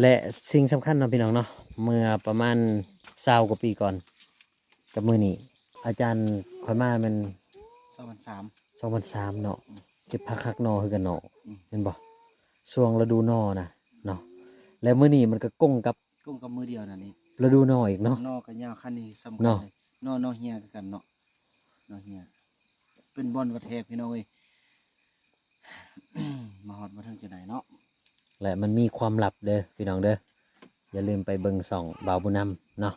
และสิ่งสำคัญเนาะพี่น้องเนาะเมื่อประมาณเศร้ากว่าปีก่อน กับมือนี้ อาจารย์คอยมามันสองพันสามสองพันสามเนาะเก็บผักคักหนอคือกันเนาะอืมเห็นบ่ช่วงฤดูหนอนะเนาะและมื้อนี้มันก็ก้งกับกุ้งกับมือเดียวนั่นนี่ฤดูหนออีกเนาะนอกกับยาวคันนี้สำคัญเนาะเลยนอนนอเฮียคือกันเนาะนอเฮียเป็นบอลวัดแทกพี่น้องเอ้ยมาฮอดมาถึงจะไหนเนาะ และมันมีความลับเด้อพี่น้องเด้ออย่าลืมไปเบิ่งส่องบ่าวบุญนำเนาะ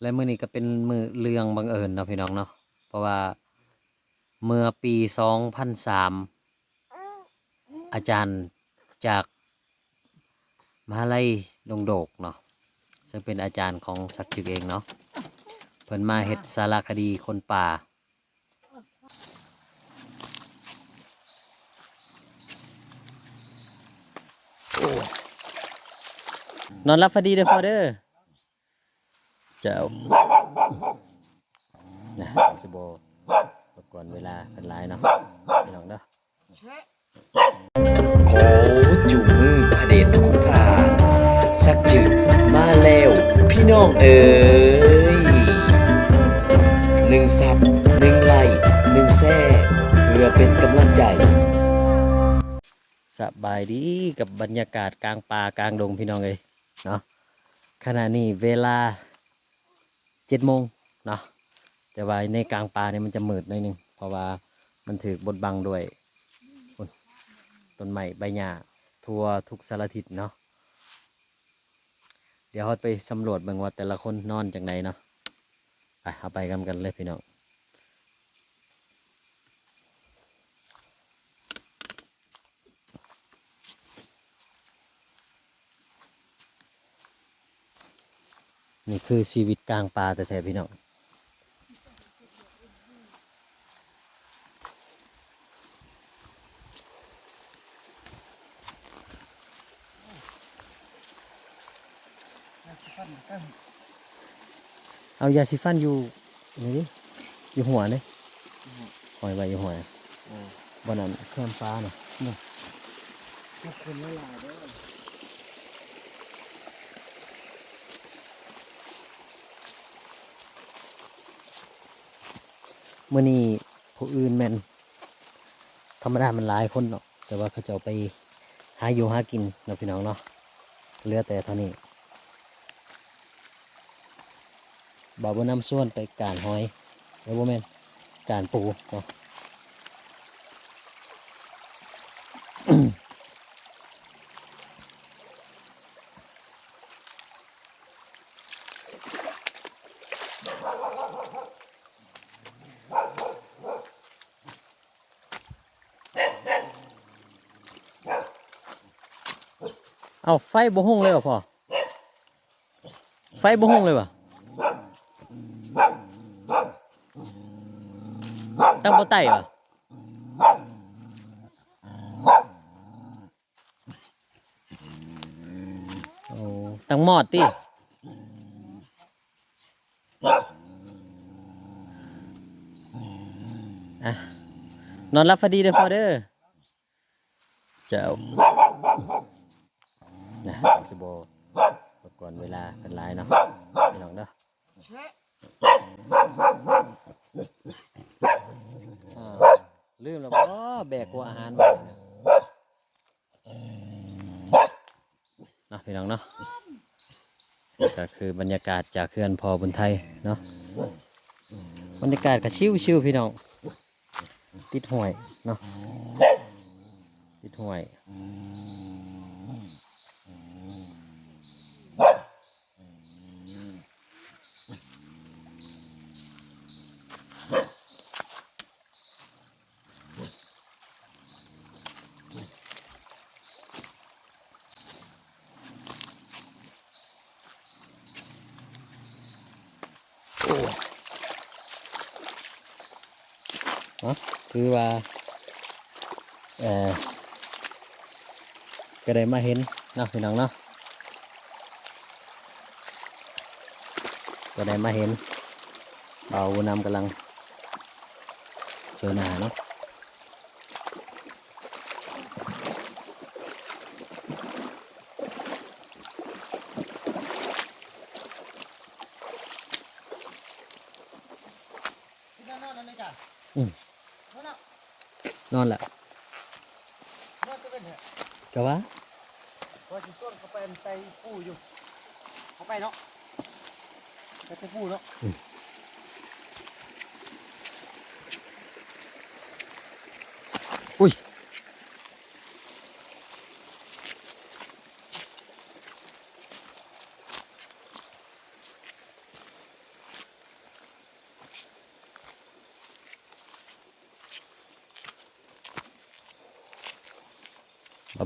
และมื้อนี้ก็เป็นมือเรื่องบังเอิญเนาะพี่น้องเนาะเพราะว่าเมื่อปี2003อาจารย์จากมหาลัยดงโดกเนาะซึ่งเป็นอาจารย์ของสักจึกเองเนาะเพิ่นมาเฮ็ดสารคดีคนป่า นอนรับพอดีเด้อพอเด้อเจ้านะสิโบรบกวนเวลาเป็นหลายเนาะพี่น้องเด้อขอจูงมือพระเดชพระคุณทาสักจืดมาแล้วพี่น้องเอ๋ยหนึ่งซับหนึ่งไลค์หนึ่งแซ่เพื่อเป็นกำลังใจ สบายดีกับบรรยากาศกลางป่ากลางดงพี่น้องเลยเนาะขณะนี้เวลาเจ็ดโมงเนาะแต่ว่าในกลางป่าเนี่ยมันจะมืดหน่อยหนึงเพราะว่ามันถือบดบังด้วยต้นไม้ใบหญ้าทั่วทุกสารทิศเนาะเดี๋ยวเราไปสำรวจเบิ่งว่าแต่ละคนนอนจังไดเนาะไปเอาไปกันกันเลยพี่น้อง นี่คือชีวิตกลางป่าแต่แท้ๆพี่น้องเอายาสีฟันอยู่นี่ดิอยู่หัวนี่หอยไว้อยู่หัวบนนั้นเครื่องฟ้าเนาะขอบคุณหลายๆเด้ เมื่อนี้ผู้อื่นแมนธรรมดามันหลายคนเนาะแต่ว่าเขาจะไปหาอยู่หากินเนาะพี่น้องเนาะเหลือแต่เท่านี้บ่าวบ่นำส่วนไปการหอยแล้วบ่แม่นการปูเนาะ เอาไฟบ่ห้องเลยเหรอพ่อ ไฟบ่ห้องเลยวะตั้งบ่ไต่วะโอ้ตั้งหมอดติอะนอนรับพอดีเด้อพ่อเด้อเจ้า นะสิโบรบกวนเวลาเป็นหลายเนาะพี่น้องเด้ออ่าลืมแล้วบ่แบกกว่าอาหารมาเนี่ยเนาะพี่น้องเนาะก็คือบรรยากาศจากเขื่อนพอบุญไทยเนาะบรรยากาศก็ชิวๆพี่น้อง ติดห่วยเนาะติดห่วย นาะคือว่าเออก็ได้มาเห็นเนาะพี่น้องเนาะก็ได้มาเห็นเอาวนำกำลังเชิญนาเนาะอืม นอนแหละน่าจะเป็นเหรอกะว่าว่าสิต้นเขาไปอันไตปูอยู่เขาไปเนาะไปไตปูเนาะอุ้ย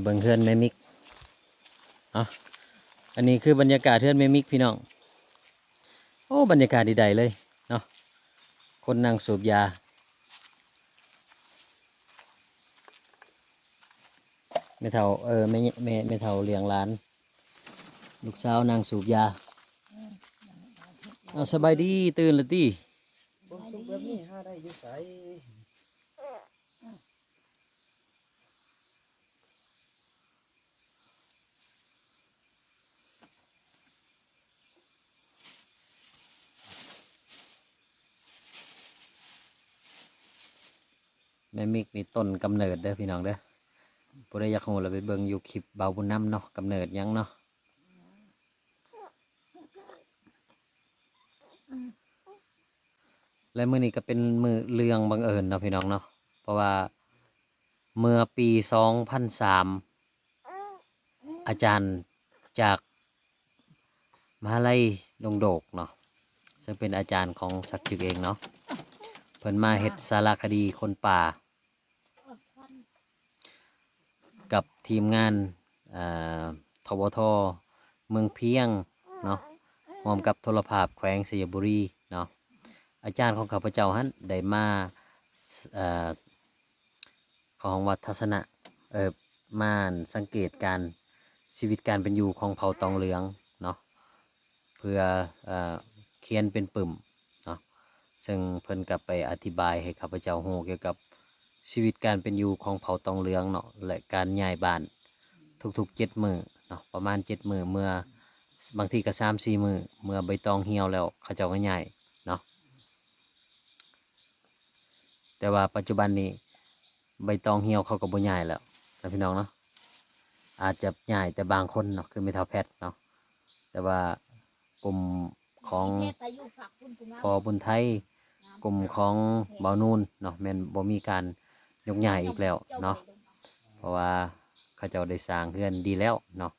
เบิ่งเพื่อนแม่มิกอะอันนี้คือบรรยากาศเพื่อนแม่มิกพี่น้อง โอ้บรรยากาศดีๆเลยเนาะ คนนั่งสูบยา ไม่เท่าเออไม่ไม่ไม่เท่าเลี้ยงร้าน ลูกสาวนางสูบยาเอาสบายดีตื่นแล้วตีบนสุกแบบนี้หาได้อยู่ไส แม่มิกนี่ต้นกำเนิดเด้อพี่น้องเด้อผู้ใดอยากรู้เราไปเบิ่งอยู่คลิปเบาบุญน้ำเนาะกำเนิดยังเนาะและมื้อนี้ก็เป็นมือเรื่องบังเอิญเนาะพี่น้องเนาะเพราะว่าเมื่อปี2003อาจารย์จากมหาลัยดงโดกเนาะซึ่งเป็นอาจารย์ของสักจึกเองเนาะเพิ่นมาเฮ็ดสารคดีคนป่า กับทีมงานทบทเมืองเพียงเนาะพร้อมกับโทรภาพแขวงสยบุรีเนาะอาจารย์ของข้าพเจ้าฮั่นได้มาอของวัดทัศนะเออมาสังเกตการชีวิตการเป็นอยู่ของเผ่าตองเหลืองเนาะเพื่อเอเขียนเป็นปึ่มเนาะซึ่งเพิ่นกลับไปอธิบายให้ข้าพเจ้าฮู้เกี่ยวกับ ชีวิตการเป็นอยู่ของเผ่าตองเหลืองเนาะและการย้ายบ้านทุกๆเจ็ดมือเนาะประมาณเจ็ดมือเมื่อบางทีก็สามสี่มือเมื่อใบตองเหี่ยวแล้วเขาเจ้าก็ย้ายเนาะแต่ว่าปัจจุบันนี้ใบตองเหี่ยวเขาก็บ่ย้ายแล้วนะพี่น้องเนาะอาจจะย้ายแต่บางคนเนาะคือไม่เท่าแพทย์เนาะแต่ว่ากลุ่มของพอบุญไทยกลุ่มของเบานูนเนาะแม่นบ่มีการ ยกย้ายอีกแล้วเนาะเพราะว่าเขาเจ้าได้สร้างเฮือนดีแล้วเนาะ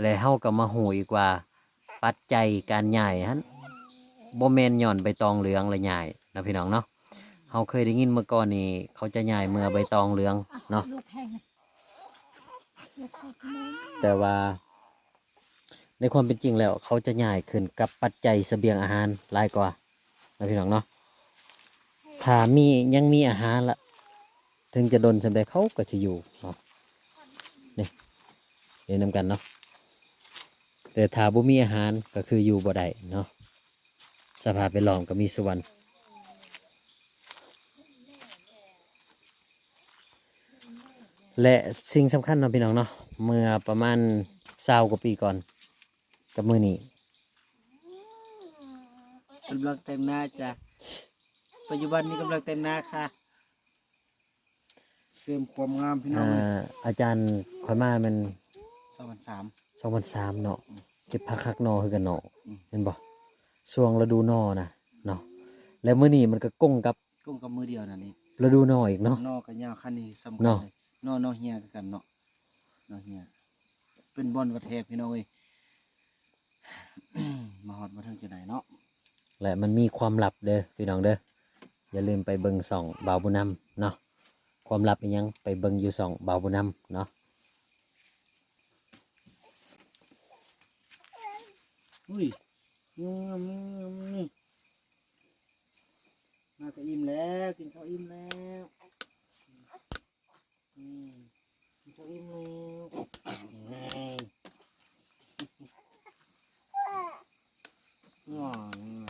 และเฮาก็มาหูอีกว่า ปัจจัยการย้ายหันบ่แม่นย้อนใบตองเหลืองละย้ายนะพี่น้องเนาะเฮาเคยได้ยินเมื่อก่อนนี่เขาจะย้ายเมื่อใบตองเหลืองเนาะแต่ว่าในความเป็นจริงแล้ว เขาจะย้ายขึ้นกับปัจจัยเสบียงอาหารหลายกว่านะพี่น้องเนาะถ้ามียังมีอาหารละ ถึงจะดนสำเร็จเขาก็จะอยู่เนาะนี่เห็นนำกันเนาะแต่ถ้าบ่มีอาหารก็คืออยู่บ่ได้เนาะสภาพแวดล้อมก็มีส่วนและสิ่งสำคัญเนาะพี่น้องเนาะเมื่อประมาณเศร้ากว่าปีก่อนกับมือนี้กำลังแต่งหน้าจ้ะปัจจุบันนี้กำลังแต่งหน้าค่ะ เสริมความงามพี่น้ออ่งเลยาอาจารย์ข่อยมามันสองพันสามสองพันสามเนาะเก็บผักคักหนอคือกันเนาะอืม เห็นบ่ช่วงฤดูหนอนะเนาะแล้วมื้อนี้มันก็ก้งกับกุ้งกับมือเดียวนั่นนี่ฤดูหนออีกเนาะ นอกกับยาวคันนี้สำคัญเนาะ เลยนอนอเฮียคือกันเนาะนอเฮียเป็นบอลวัดแทกพี่น้องเอ้ย มาฮอดมาทางจะไหนเนาะและมันมีความลับเด้อพี่น้องเด้ออย่าลืมไปเบิ่งส่องบาวบุญนำเนาะ ความลับอีหยังไปเบิ่งอยู่สองเบาบุญนำเนาะอุ้ยงามงามนี่มาก็อิ่มแล้วกินข้าวอิ่มแล้วอืมกินข้าวอิ่มเลยนี่ว้าวอืม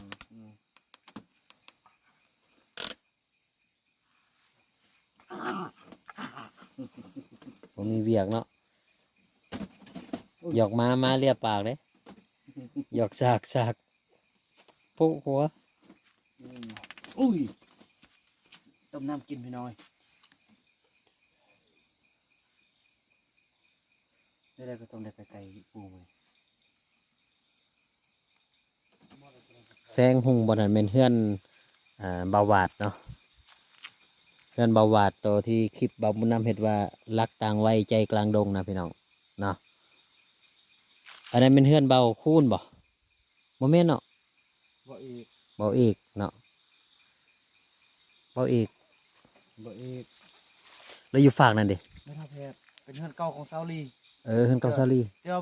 ผมมีเวียกเนาะหยอกมามาเรียบปากเลยหยอกสากสากปุ๊หัวอืมอุ้ยต้มน้ำกินพี่น้อยได้ได้ก็ต้มได้ไก่ปูมาแซงหุงบนนั้นเป็นเฮือนอ่าเบาหวาดเนาะ เฮือนเบาหวาดตัวที่คลิปเบาบุญนำเห็ดว่ารักต่างไว้ใจกลางดงนะพี่น้องเนาะอันนั้นเป็นเฮือนเบาคูนบ่โมเมนเนาะบ่อีกเบาอีกเนาะเบาอีกบ่อีกแล้วอยู่ฝากนั่นดิไม่เท่าแพทย์เป็นเฮือนเก่าของซาลีเออเฮือนเกาซาลีเดี๋ยว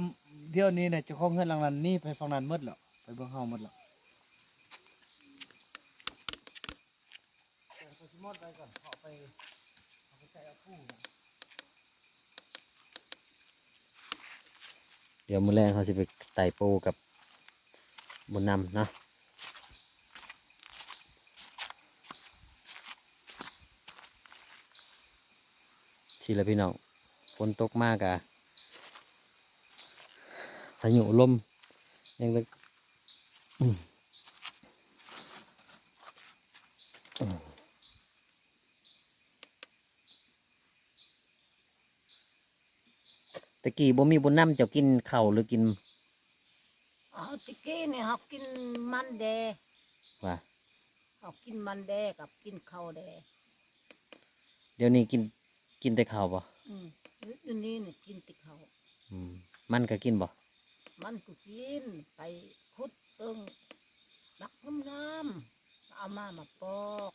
เดี๋ยวนี้เนี่ยเจ้าของเฮือนหลังนั้นนี่ไปฝั่งนั้นหมดแล้วไปเบิ่งเฮาหมดแล้วเอาสิ มดไปก่อนเอาไปเอาไปใส่เอาปูนะเดี๋ยวมื้อแรกเขาสิไปไต่ปูกับบุญนำเนาะสิละพี่น้องฝนตกมากอะพายุลมยังตะอืม ตะกี้บ่มีบุญนำเจ้ากินข้าวหรือกินเอาตะกี้เนี่ยเขากินมันแดว่าเขากินมันแดกับกินข้าวแดเดี๋ยวนี้กินกินแต่ข้าวบ่อืมเดี๋ยวนี้เนี่ยกินแติข้าวอืมมันก็กินบ่มันก็กินไปคุดเอิงดักน้ำน้ำเอามามาปอก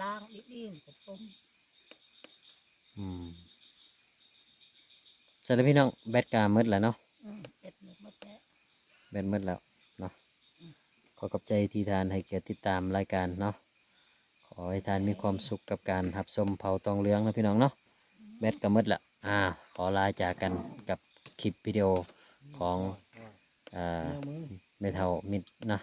ล้างดีๆก็ต้มอืม สำหรับพี่น้องแบตกามืดแล้วเนาะอืมเอ็ดหมดหมดแล้วแบตมืดแล้วเนาะขอขอบใจที่ทานให้เกียรติติดตามรายการเนาะขอให้ทานมีความสุขกับการหับชมเผาตองเหลืองนะพี่น้องเนาะแบตก็มืดแล้วอ่าขอลาจากกันกับคลิปวิดีโอของอ่าแนวมือเมทัลมิดนะ